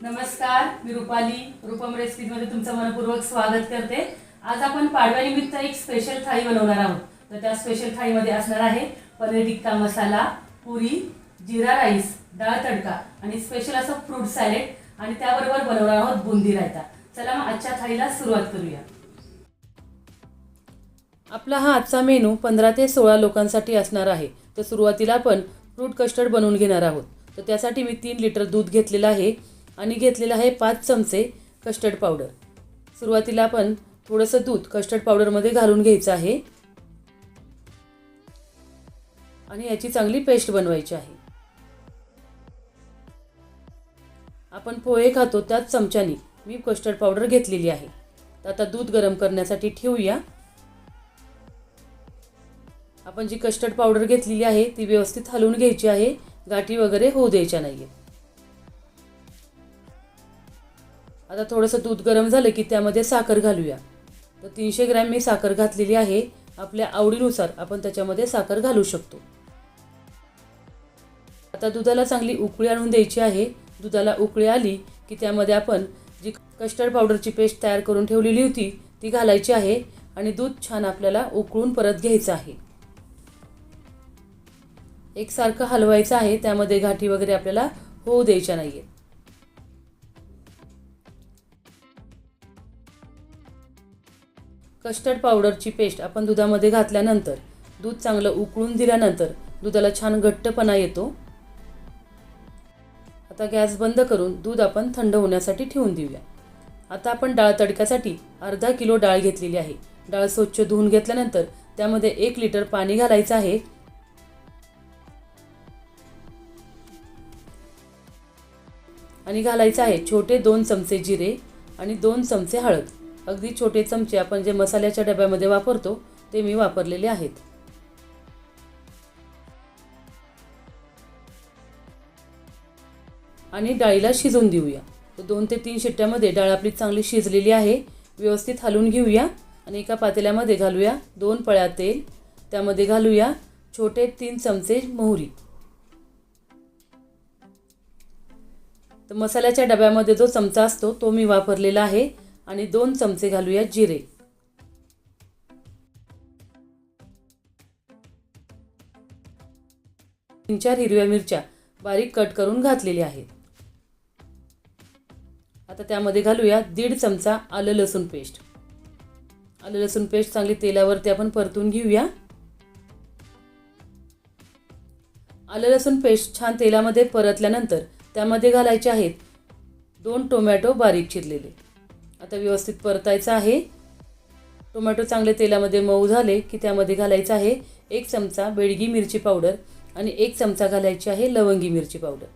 नमस्कार मी रुपाली रुपम रेसिपीमध्ये तुमचं मनपूर्वक स्वागत करते. आज आपण पाडव्यानिमित्त एक स्पेशल थाळी बनवणार आहोत. तर त्या स्पेशल थाळीमध्ये असणार आहे पनीर टिक्का मसाला पुरी जिरा राईस डाळ तडका आणि स्पेशल असं फ्रूट सॅलेड आणि त्याबरोबर बनवणार आहोत बुंदी रायता. चला मग आजच्या थाळीला सुरुवात करूया. आपला हा आजचा मेनू पंधरा ते सोळा लोकांसाठी असणार आहे. तर सुरुवातीला आपण फ्रूट कस्टर्ड बनवून घेणार आहोत. तर त्यासाठी मी तीन लिटर दूध घेतलेलं आहे. आणि घेतलेलं आहे पाच चमचे कस्टर्ड पावडर सुरुवातीला आपण थोडंसं दूध कस्टर्ड पावडरमध्ये घालून घ्यायचं आहे. आणि याची चांगली पेस्ट बनवायची आहे. आपण पोहे खातो त्याच चमच्यानी. मी कस्टर्ड पावडर घेतलेली आहे. तर आता दूध गरम करण्यासाठी ठेवूया. आपण जी कस्टर्ड पावडर घेतलेली आहे ती व्यवस्थित हलवून घ्यायची आहे. गाठी वगैरे होऊ द्यायच्या नाही आता थोडंसं दूध गरम झालं की त्यामध्ये साखर घालूया. तर तीनशे ग्रॅम मी साखर घातलेली आहे. आपल्या आवडीनुसार आपण त्याच्यामध्ये साखर घालू शकतो. आता दुधाला चांगली उकळी आणून द्यायची आहे. दुधाला उकळी आली की त्यामध्ये आपण जी कस्टर्ड पावडरची पेस्ट तयार करून ठेवलेली होती ती घालायची आहे आणि दूध छान आपल्याला उकळून परत घ्यायचं आहे. एकसारखं हलवायचं आहे. त्यामध्ये घाटी वगैरे आपल्याला होऊ द्यायच्या नाही आहेत कस्टर्ड पावडरची पेस्ट आपण दुधामध्ये घातल्यानंतर दूध चांगलं उकळून दिल्यानंतर दुधाला छान घट्टपणा येतो. आता गॅस बंद करून दूध आपण थंड होण्यासाठी ठेवून देऊया. आता आपण डाळ तडक्यासाठी अर्धा किलो डाळ घेतलेली आहे. डाळ स्वच्छ धुवून घेतल्यानंतर त्यामध्ये एक लिटर पाणी घालायचं आहे. आणि घालायचं आहे छोटे दोन चमचे जिरे आणि दोन चमचे हळद. अगदी छोटे चमचे आपण जे मसाल्याच्या डब्यामध्ये वापरतो ते मी वापरलेले आहेत. आणि डाळीला शिजवून देऊया. तर दोन ते तीन शिट्ट्यामध्ये डाळ आपली चांगली शिजलेली आहे व्यवस्थित हलवून घेऊया आणि एका पातेल्यामध्ये घालूया दोन पळ्या तेल. त्यामध्ये घालूया छोटे तीन चमचे मोहरी. तर मसाल्याच्या डब्यामध्ये जो चमचा असतो तो मी वापरलेला आहे. आणि दोन चमचे घालूया जिरे. तीन चार हिरव्या मिरच्या बारीक कट करून घातलेल्या आहेत. आता त्यामध्ये घालूया दीड चमचा आलं लसूण पेस्ट. आलं लसूण पेस्ट चांगली तेलावरती आपण परतून घेऊया. आलं लसूण पेस्ट छान तेलामध्ये परतल्यानंतर त्यामध्ये घालायचे आहेत दोन टोमॅटो बारीक चिरलेले. आता व्यवस्थित परतायचं आहे. टोमॅटो चांगले तेलामध्ये मऊ झाले की त्यामध्ये घालायचं आहे एक चमचा बेडगी मिरची पावडर आणि एक चमचा घालायची आहे लवंगी मिरची पावडर.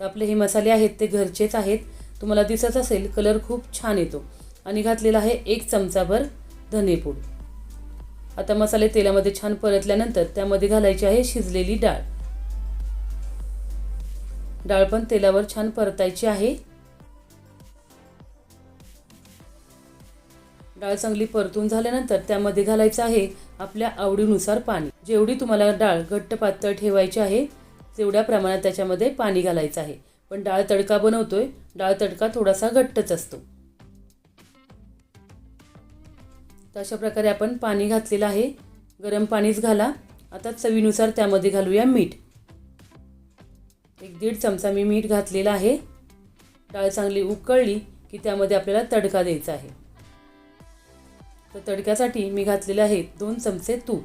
तर आपले हे मसाले आहेत ते घरचेच आहेत. तुम्हाला दिसत असेल कलर खूप छान येतो. आणि घातलेला आहे एक चमचाभर धनेपूड आता मसाले तेलामध्ये छान परतल्यानंतर त्यामध्ये घालायची आहे शिजलेली डाळ. डाळ पण तेलावर छान परतायची आहे. डाळ चांगली परतून झाल्यानंतर त्यामध्ये घालायचं आहे आपल्या आवडीनुसार पाणी. जेवढी तुम्हाला डाळ घट्ट पातळ ठेवायची आहे तेवढ्या प्रमाणात त्याच्यामध्ये पाणी घालायचं आहे. पण डाळ तडका बनवतोय डाळ तडका थोडासा घट्टच असतो. तर अशा प्रकारे आपण पाणी घातलेलं आहे. गरम पाणीच घाला. आता चवीनुसार त्यामध्ये घालूया मीठ. एक दीड चमचा मी मीठ घातलेला आहे. डाळ चांगली उकळली की त्यामध्ये आपल्याला तडका द्यायचा आहे. तर तडक्यासाठी मी घातलेले आहेत दोन चमचे तूप.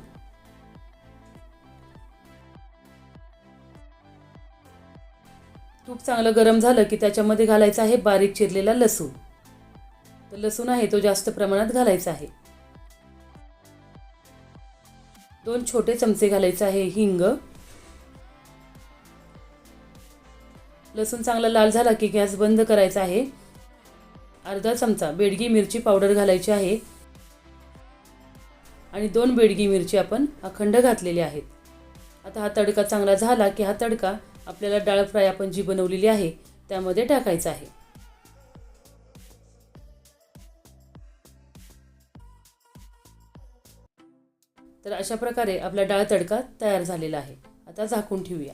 तूप चांगलं गरम झालं की त्याच्यामध्ये घालायचं आहे बारीक चिरलेला लसूण. तर लसूण आहे तो जास्त प्रमाणात घालायचा आहे. दोन छोटे चमचे घालायचे आहे हिंग. लसूण चांगला लाल झाला की गॅस बंद करायचा आहे. अर्धा चमचा बेडगी मिरची पावडर घालायची आहे. आणि दोन बेडगी मिरची आपण अखंड घातलेली आहेत. आता हा तडका चांगला झाला की हा तडका आपल्याला डाळ फ्राय आपण जी बनवलेली आहे त्यामध्ये टाकायचा आहे. तर अशा प्रकारे आपला डाळ तडका तयार झालेला आहे. आता झाकून ठेवूया.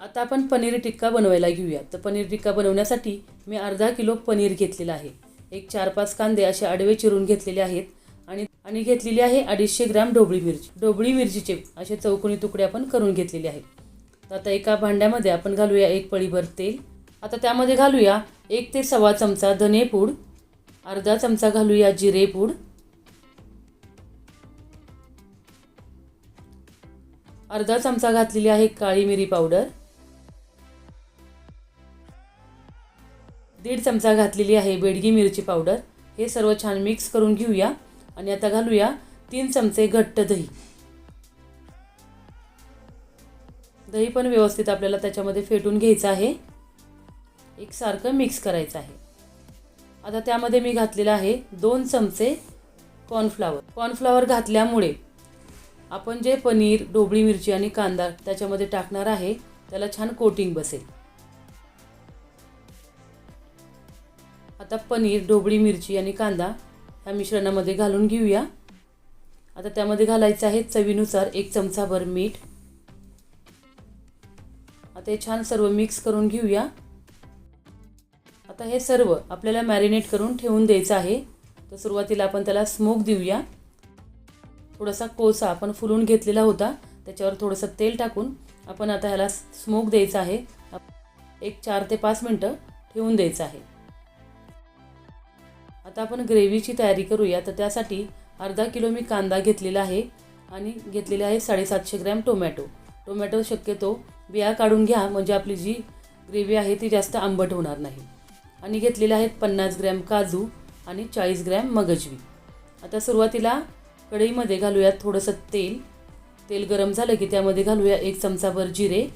आता आपण पनीर टिक्का बनवायला घेऊया. तर पनीर टिक्का बनवण्यासाठी मी अर्धा किलो पनीर घेतलेलं आहे. एक चार पाच कांदे असे आडवे चिरून घेतलेले आहेत आणि आणि घेतलेली आहे अडीचशे ग्रॅम ढोबळी मिरची. ढोबळी मिरचीचे असे चौकोनी तुकडे आपण करून घेतलेले आहेत. तर आता एका भांड्यामध्ये आपण घालूया एक पळीभर तेल. आता त्यामध्ये घालूया एक ते सव्वा चमचा धने पूड अर्धा चमचा घालूया जिरे पूड अर्धा चमचा घातलेली आहे काळी मिरी पावडर दीड चमचा घातलेली आहे बेडगी मिरची पावडर. हे सर्व छान मिक्स करून घेऊया आणि आता घालूया तीन चमचे घट्ट दही. दही पण व्यवस्थित आपल्याला त्याच्यामध्ये फेटून घ्यायचं आहे. एकसारखं मिक्स करायचं आहे. आता त्यामध्ये मी घातलेलं आहे दोन चमचे कॉर्नफ्लावर. कॉर्नफ्लावर घातल्यामुळे आपण जे पनीर ढोबळी मिरची आणि कांदा त्याच्यामध्ये टाकणार आहे त्याला छान कोटिंग बसेल. आता पनीर ढोबळी मिरची आणि कांदा ह्या मिश्रणामध्ये घालून घेऊया. आता त्यामध्ये घालायचं आहे चवीनुसार एक चमचाभर मीठ. आता हे छान सर्व मिक्स करून घेऊया. आता हे सर्व आपल्याला मॅरिनेट करून ठेवून द्यायचं आहे. तर सुरुवातीला आपण त्याला स्मोक देऊया. थोडासा कोळसा आपण फुलून घेतलेला होता त्याच्यावर थोडंसं तेल टाकून आपण आता ह्याला स्मोक द्यायचा आहे. एक चार ते पाच मिनटं ठेवून द्यायचं आहे. आता आपण ग्रेव्हीची तयारी करूया. तर त्यासाठी अर्धा किलो मी कांदा घेतलेला आहे आणि घेतलेले आहे साडेसातशे ग्रॅम टोमॅटो. टोमॅटो शक्यतो बिया काढून घ्या म्हणजे आपली जी ग्रेव्ही आहे ती जास्त आंबट होणार नाही. आणि घेतलेले आहेत पन्नास ग्रॅम काजू आणि चाळीस ग्रॅम मगजवी. आता सुरुवातीला कढईमध्ये घालूयात थोडंसं तेल. तेल गरम झालं की त्यामध्ये घालूया एक चमचाभर जिरे.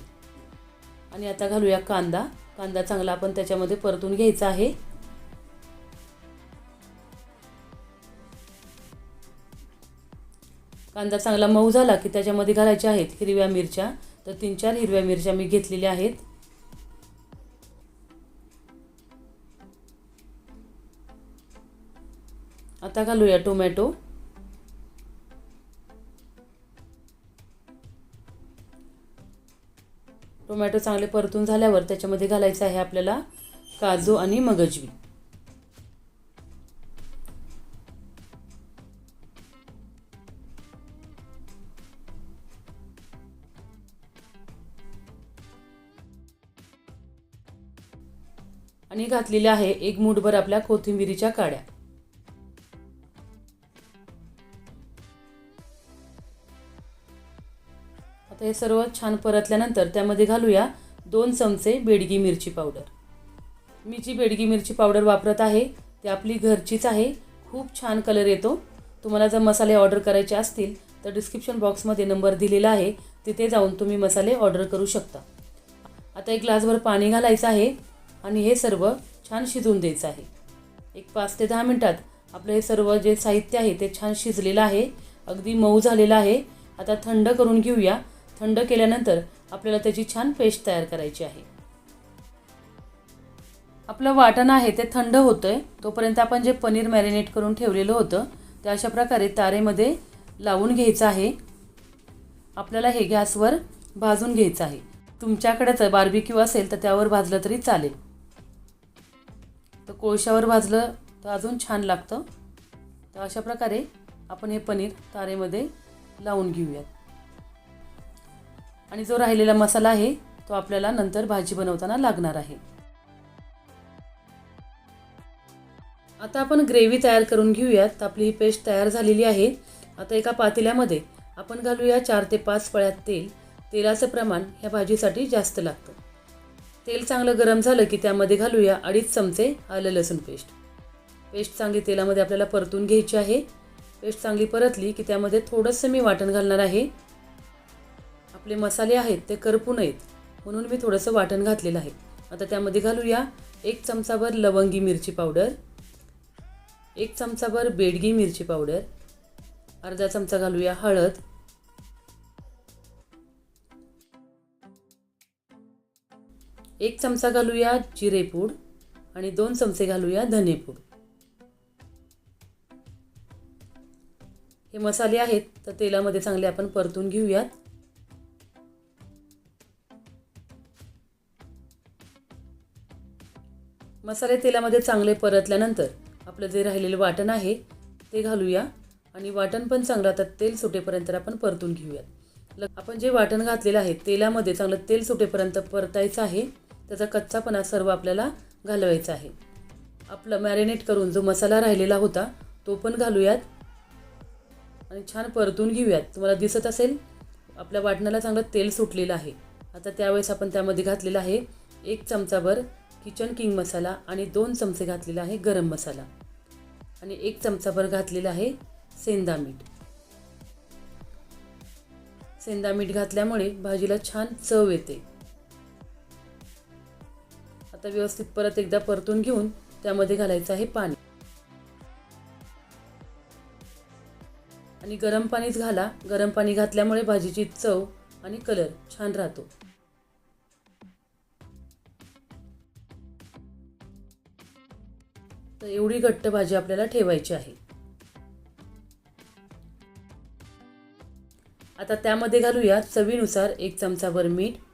आणि आता घालूया कांदा. कांदा चांगला आपण त्याच्यामध्ये परतून घ्यायचा आहे. कांदा चांगला मऊ झाला की त्याच्यामध्ये घालायच्या आहेत हिरव्या मिरच्या. तर तीन चार हिरव्या मिरच्या मी घेतलेल्या आहेत. आता घालूया टोमॅटो. टोमॅटो चांगले परतून झाल्यावर त्याच्यामध्ये घालायचं आहे आपल्याला काजू आणि मगजबी. आणि घातलेल्या आहे एक मूठभर आपल्या कोथिंबिरीच्या काड्या. आता हे सर्व छान परतल्यानंतर त्यामध्ये घालूया दोन चमचे बेडगी मिरची पावडर. मी जी बेडगी मिरची पावडर वापरत आहे ती आपली घरचीच आहे. खूप छान कलर येतो. तुम्हाला जर मसाले ऑर्डर करायचे असतील तर डिस्क्रिप्शन बॉक्समध्ये नंबर दिलेला आहे. तिथे जाऊन तुम्ही मसाले ऑर्डर करू शकता. आता एक ग्लासभर पाणी घालायचं आहे. आणि हे सर्व छान शिजवून द्यायचं आहे. एक पाच ते दहा मिनटात आपलं हे सर्व जे साहित्य आहे ते छान शिजलेलं आहे. अगदी मऊ झालेलं आहे. आता थंड करून घेऊया. थंड केल्यानंतर आपल्याला त्याची छान पेस्ट तयार करायची आहे. आपलं वाटण आहे ते थंड होतं आहे तोपर्यंत आपण जे पनीर मॅरिनेट करून ठेवलेलं होतं ते अशा प्रकारे तारेमध्ये लावून घ्यायचं आहे. आपल्याला हे गॅसवर भाजून घ्यायचं आहे. तुमच्याकडे जर बार्बिक्यू असेल तर त्यावर भाजलं तरी चालेल. तर कोळशावर भाजलं तर अजून छान लागतं. तर अशा प्रकारे आपण हे पनीर तारेमध्ये लावून घेऊयात. आणि जो राहिलेला मसाला आहे तो आपल्याला नंतर भाजी बनवताना लागणार आहे. आता आपण ग्रेव्ही तयार करून घेऊयात. आपली ही पेस्ट तयार झालेली आहे. आता एका पातेल्यामध्ये आपण घालूया चार ते पाच पळ्यात तेल. तेलाचं प्रमाण ह्या भाजीसाठी जास्त लागतं. तेल चांगलं गरम झालं की त्यामध्ये घालूया अडीच चमचे आलं लसूण पेस्ट. पेस्ट चांगली तेलामध्ये आपल्याला परतून घ्यायची आहे. पेस्ट चांगली परतली की त्यामध्ये थोडंसं मी वाटण घालणार आहे. आपले मसाले आहेत ते करपू नयेत म्हणून मी थोडंसं वाटण घातलेलं आहे. आता त्यामध्ये घालूया एक चमचाभर लवंगी मिरची पावडर एक चमचाभर बेडगी मिरची पावडर अर्धा चमचा घालूया हळद एक चमचा घालूया जिरेपूड आणि दोन चमचे घालूया धनेपूड हे मसाले आहेत तर तेलामध्ये चांगले आपण परतून घेऊयात. मसाले तेलामध्ये चांगले परतल्यानंतर आपलं जे राहिलेलं वाटण आहे ते घालूया. आणि वाटण पण चांगलं आता तेल सुटेपर्यंत आपण परतून घेऊयात. आपण जे वाटण घातलेलं आहे तेलामध्ये चांगलं तेल सुटेपर्यंत परतायचं आहे. त्याचा कच्चापणा सर्व आपल्याला घालवायचा आहे. आपलं मॅरिनेट करून जो मसाला राहिलेला होता तो पण घालूयात. आणि छान परतून घेऊयात. तुम्हाला दिसत असेल आपल्या वाटणाला चांगलं तेल सुटलेलं आहे. आता त्यावेळेस आपण त्यामध्ये घातलेला आहे एक चमचाभर किचन किंग मसाला आणि दोन चमचे घातलेला आहे गरम मसाला. आणि एक चमचाभर घातलेला आहे सेंदा मीठ. सेंदा मीठ घातल्यामुळे भाजीला छान चव येते. आता व्यवस्थित परत एकदा परतून घेऊन त्यामध्ये घालायचं आहे पाणी. आणि गरम पाणीच घाला. गरम पाणी घातल्यामुळे भाजीची चव आणि कलर छान राहतो. तर एवढी घट्ट भाजी आपल्याला ठेवायची आहे. आता त्यामध्ये घालूया चवीनुसार एक चमचाभर मीठ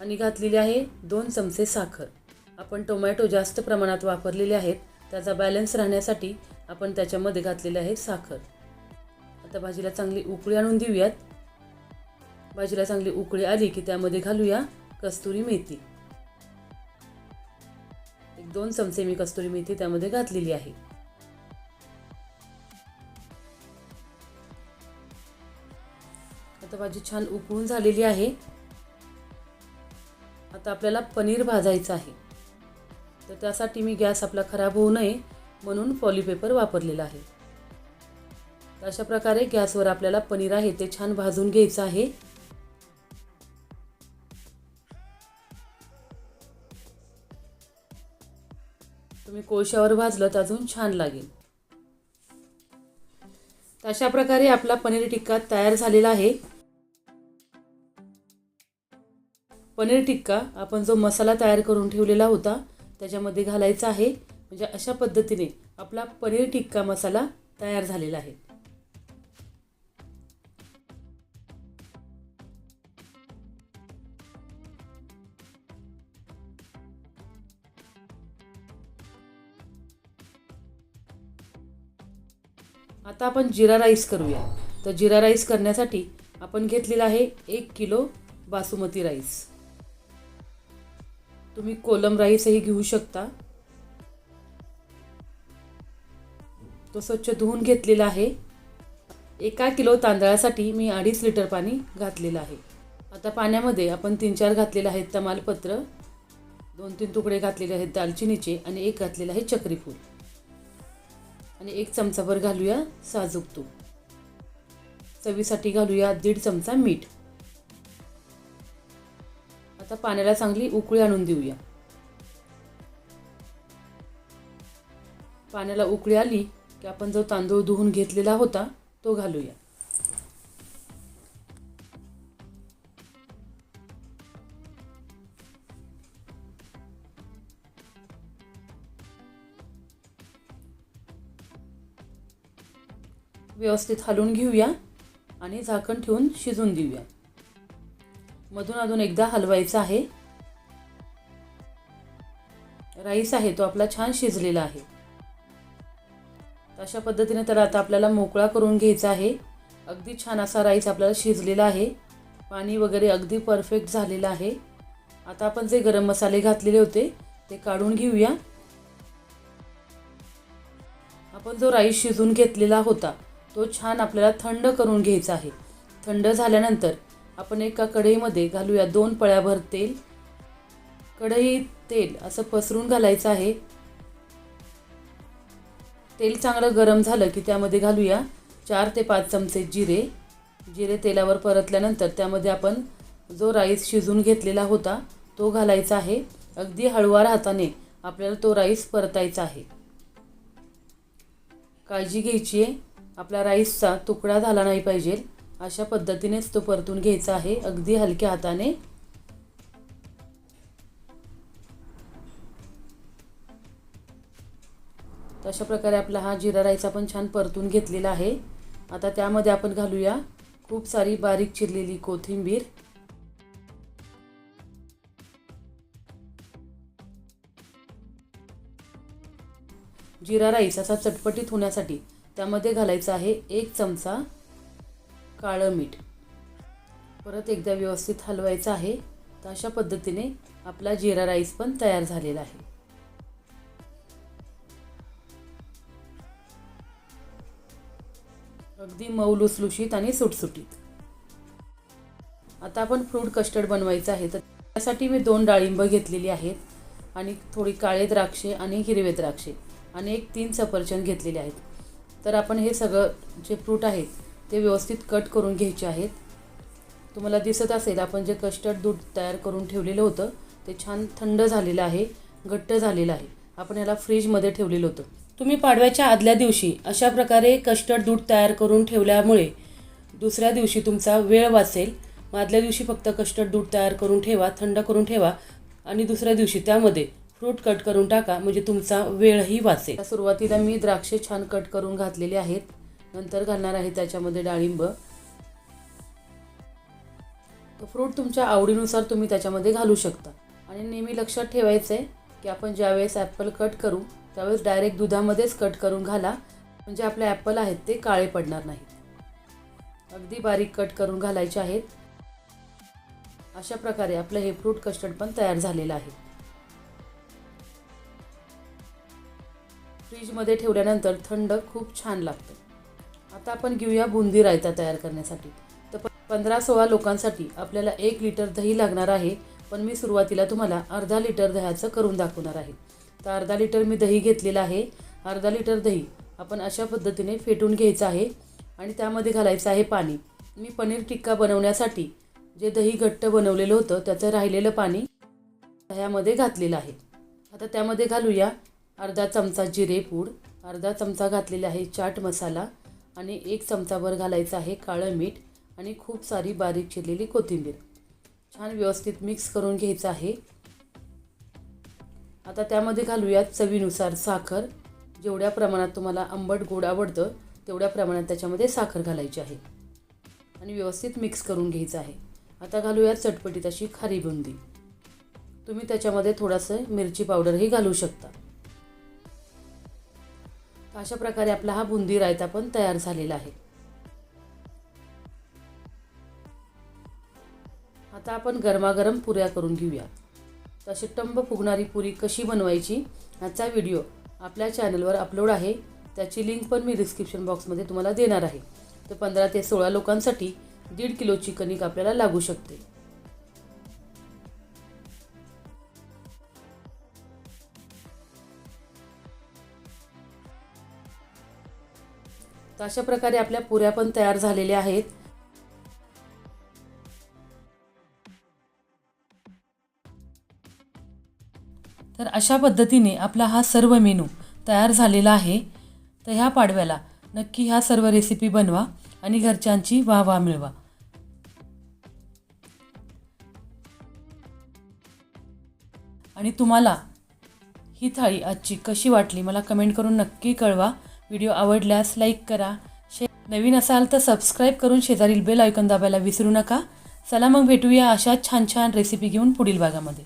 आणि घातलेली आहे दोन चमचे साखर. आपण टोमॅटो जास्त प्रमाणात वापरलेले आहेत त्याचा बॅलन्स राहण्यासाठी आपण त्याच्यामध्ये घातलेले आहे साखर. आता भाजीला चांगली उकळी आणून देऊयात. भाजीला चांगली उकळी आली की त्यामध्ये घालूया कस्तुरी मेथी. एक दोन चमचे मी कस्तुरी मेथी त्यामध्ये घातलेली आहे. आता भाजी छान उकळून झालेली आहे. आता आपल्याला पनीर भाजायचं आहे. तर त्यासाठी मी गॅस आपला खराब होऊ नये म्हणून पॉलीपेपर वापरलेला आहे. तर अशा प्रकारे गॅसवर आपल्याला पनीर आहे ते छान भाजून घ्यायचं आहे. तुम्ही कोळशावर भाजलं तर अजून छान लागेल. तर अशा प्रकारे आपला पनीर टिक्का तयार झालेला आहे. पनीर टिक्का आपण जो मसाला तयार करून ठेवलेला होता त्याच्यामध्ये घालायचा आहे. म्हणजे अशा पद्धतीने आपला पनीर टिक्का मसाला तयार झालेला आहे. आता आपण जिरा राईस करूया. तर जिरा राईस करण्यासाठी आपण घेतलेला आहे एक किलो बासुमती राईस. तुम्ही कोलम राईसही घेऊ शकता. तो स्वच्छ धुवून घेतलेला आहे. एका किलो तांदळासाठी मी अडीच लिटर पाणी घातलेलं आहे. आता पाण्यामध्ये आपण तीन चार घातलेलं आहेत तमालपत्र दोन तीन तुकडे घातलेले आहेत दालचिनीचे आणि एक घातलेलं आहे चक्रीफूल. आणि एक चमचाभर घालूया साजूक तूप. चवीसाठी घालूया दीड चमचा मीठ. पाण्याला चांगली उकळी आणून देऊया. पाण्याला उकळी आली की आपण जो तांदूळ धुवून घेतलेला होता तो घालूया. व्यवस्थित हलवून घेऊया आणि झाकण ठेवून शिजून देऊया. मधून अधून एकदा हलवायचा आहे. राईस आहे तो आपला छान शिजलेला आहे. अशा पद्धतीने तर आता आपल्याला मोकळा करून घ्यायचा आहे. अगदी छान असा राईस आपल्याला शिजलेला आहे. पाणी वगैरे अगदी परफेक्ट झालेलं आहे. आता आपण जे गरम मसाले घातलेले होते ते काढून घेऊया. आपण जो राईस शिजून घेतलेला होता तो छान आपल्याला थंड करून घ्यायचा आहे. थंड झाल्यानंतर आपण एका कढईमध्ये घालूया दोन पळ्याभर तेल. कढई तेल असं पसरून घालायचं आहे. तेल चांगलं गरम झालं की त्यामध्ये घालूया चार ते पाच चमचे जिरे. जिरे तेलावर परतल्यानंतर त्यामध्ये आपण जो राईस शिजून घेतलेला होता तो घालायचा आहे. अगदी हळूवार हाताने आपल्याला तो राईस परतायचा आहे. काळजी घ्यायची आहे. आपला राईसचा तुकडा झाला नाही पाहिजे. अशा पद्धतीनेच तो परतून घ्यायचा आहे. अगदी हलक्या हाताने. तर अशा प्रकारे आपला हा जिरा राईस आपण छान परतून घेतलेला आहे. आता त्यामध्ये आपण घालूया खूप सारी बारीक चिरलेली कोथिंबीर. जिरा राईस असा चटपटीत होण्यासाठी त्यामध्ये घालायचं आहे एक चमचा. काळं मीठ. परत एकदा व्यवस्थित हलवायचं आहे. तर अशा पद्धतीने आपला जिरा राईस पण तयार झालेला आहे. अगदी मऊ लुसलुशीत आणि सुटसुटीत. आता आपण फ्रूट कस्टर्ड बनवायचं आहे. तर त्यासाठी मी दोन डाळिंब घेतलेली आहेत आणि थोडी काळे द्राक्षे आणि हिरवे द्राक्षे आणि एक तीन सफरचंद घेतलेले आहेत. तर आपण हे सगळं जे फ्रूट आहेत ते व्यवस्थित कट करून घ्यायचे आहेत. तुम्हाला दिसत असेल आपण जे कस्टर्ड दूध तयार करून ठेवलेलं होतं ते छान थंड झालेलं आहे घट्ट झालेलं आहे. आपण ह्याला फ्रीजमध्ये ठेवलेलं होतं. तुम्ही पाडव्याच्या आदल्या दिवशी अशा प्रकारे कस्टर्ड दूध तयार करून ठेवल्यामुळे दुसऱ्या दिवशी तुमचा वेळ वाचेल. मग आदल्या दिवशी फक्त कस्टर्ड दूध तयार करून ठेवा थंड करून ठेवा आणि दुसऱ्या दिवशी त्यामध्ये फ्रूट कट करून टाका म्हणजे तुमचा वेळही वाचेल. सुरुवातीला मी द्राक्षे छान कट करून घातलेले आहेत. नंतर घालणार आहे त्याच्यामध्ये डाळिंब. फ्रूट तुमच्या आवडीनुसार तुम्ही त्याच्यामध्ये घालू शकता. आणि नेहमी लक्षात ठेवायचं आहे की आपण ज्यावेळेस ॲपल कट करू त्यावेळेस डायरेक्ट दुधामध्येच कट करून घाला म्हणजे आपले ॲपल आहेत ते काळे पडणार नाहीत. अगदी बारीक कट करून घालायचे आहेत. अशा प्रकारे आपलं हे फ्रूट कस्टर्ड पण तयार झालेलं आहे. फ्रीजमध्ये ठेवल्यानंतर थंड खूप छान लागतं. आता आपण घेऊया बुंदी रायता तयार करण्यासाठी. तर पंधरा सोळा लोकांसाठी आपल्याला एक लिटर दही लागणार आहे. पण मी सुरुवातीला तुम्हाला अर्धा लिटर दह्याचं करून दाखवणार आहे. तर अर्धा लिटर मी दही घेतलेलं आहे. अर्धा लिटर दही आपण अशा पद्धतीने फेटून घ्यायचं आहे आणि त्यामध्ये घालायचं आहे पाणी. मी पनीर टिक्का बनवण्यासाठी जे दही घट्ट बनवलेलं होतं त्याचं राहिलेलं पाणी दह्यामध्ये घातलेलं आहे. आता त्यामध्ये घालूया अर्धा चमचा जिरे पूड अर्धा चमचा घातलेला आहे चाट मसाला आणि एक चमचाभर घालायचं आहे काळं मीठ आणि खूप सारी बारीक चिरलेली कोथिंबीर. छान व्यवस्थित मिक्स करून घ्यायचं आहे. आता त्यामध्ये घालूयात चवीनुसार साखर. जेवढ्या प्रमाणात तुम्हाला आंबट गोड आवडतं तेवढ्या प्रमाणात त्याच्यामध्ये साखर घालायची आहे. आणि व्यवस्थित मिक्स करून घ्यायचं आहे. आता घालूयात चटपटीत अशी खारी बुंदी तुम्ही त्याच्यामध्ये थोडंसं मिरची पावडरही घालू शकता. अशा प्रकारे आपला हा बुंदी रायता पण तयार झालेला आहे. आता आपण गरमागरम पुऱ्या करून घेऊया. तशी टंब फुगणारी पुरी कशी बनवायची याचा व्हिडिओ आपल्या चॅनलवर अपलोड आहे. त्याची लिंक पण मी डिस्क्रिप्शन बॉक्समध्ये तुम्हाला देणार आहे. तर पंधरा ते सोळा लोकांसाठी दीड किलोची कणिक आपल्याला लागू शकते. अशा प्रकारे आपल्या पुऱ्या पण तयार झालेल्या आहेत. तर अशा पद्धतीने आपला हा सर्व मेनू तयार झालेला आहे. तर ह्या पाडव्याला नक्की ह्या सर्व रेसिपी बनवा आणि घरच्यांची वाह वाह मिळवा. आणि तुम्हाला ही थाळी आजची कशी वाटली मला कमेंट करून नक्की कळवा. व्हिडिओ आवडल्यास लाईक करा. शे नवीन असाल तर सबस्क्राईब करून शेजारील बेल ऐकून दाबायला विसरू नका. चला मग भेटूया अशा छान छान रेसिपी घेऊन पुढील भागामध्ये.